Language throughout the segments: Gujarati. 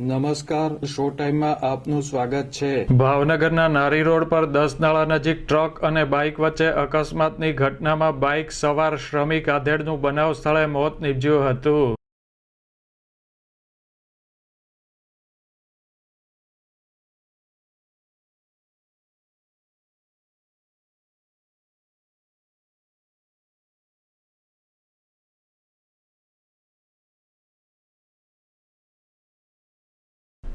નમસ્કાર શો ટાઈમમાં આપનું સ્વાગત છે. ભાવનગરના નારી રોડ પર દસ નાળા નજીક ટ્રક અને બાઇક વચ્ચે અકસ્માતની ઘટનામાં બાઇક સવાર શ્રમિક આધેડનું બનાવ સ્થળે મોત નીપજ્યું હતું.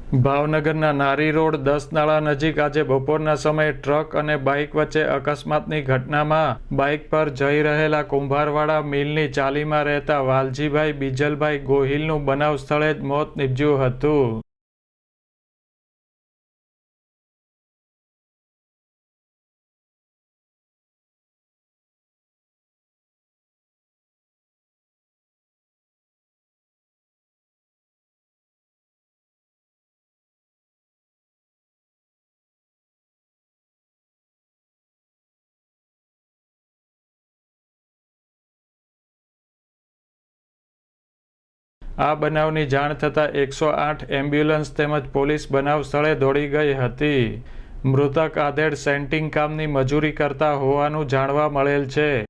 ભાવનગરના નારી રોડ દસ નાળા નજીક આજે બપોરના સમયે ટ્રક અને બાઇક વચ્ચે અકસ્માતની ઘટનામાં બાઇક પર જઈ રહેલા કુંભારવાડા મિલની ચાલીમાં રહેતા વાલજીભાઈ બીજલભાઈ ગોહિલનું બનાવ સ્થળે જ મોત નીપજ્યું હતું. આ બનાવની જાણ થતાં એકસો આઠ એમ્બ્યુલન્સ તેમજ પોલીસ બનાવ સ્થળે દોડી ગઈ હતી. મૃતક આધેડ સેન્ટિંગ કામની મજૂરી કરતા હોવાનું જાણવા મળેલ છે.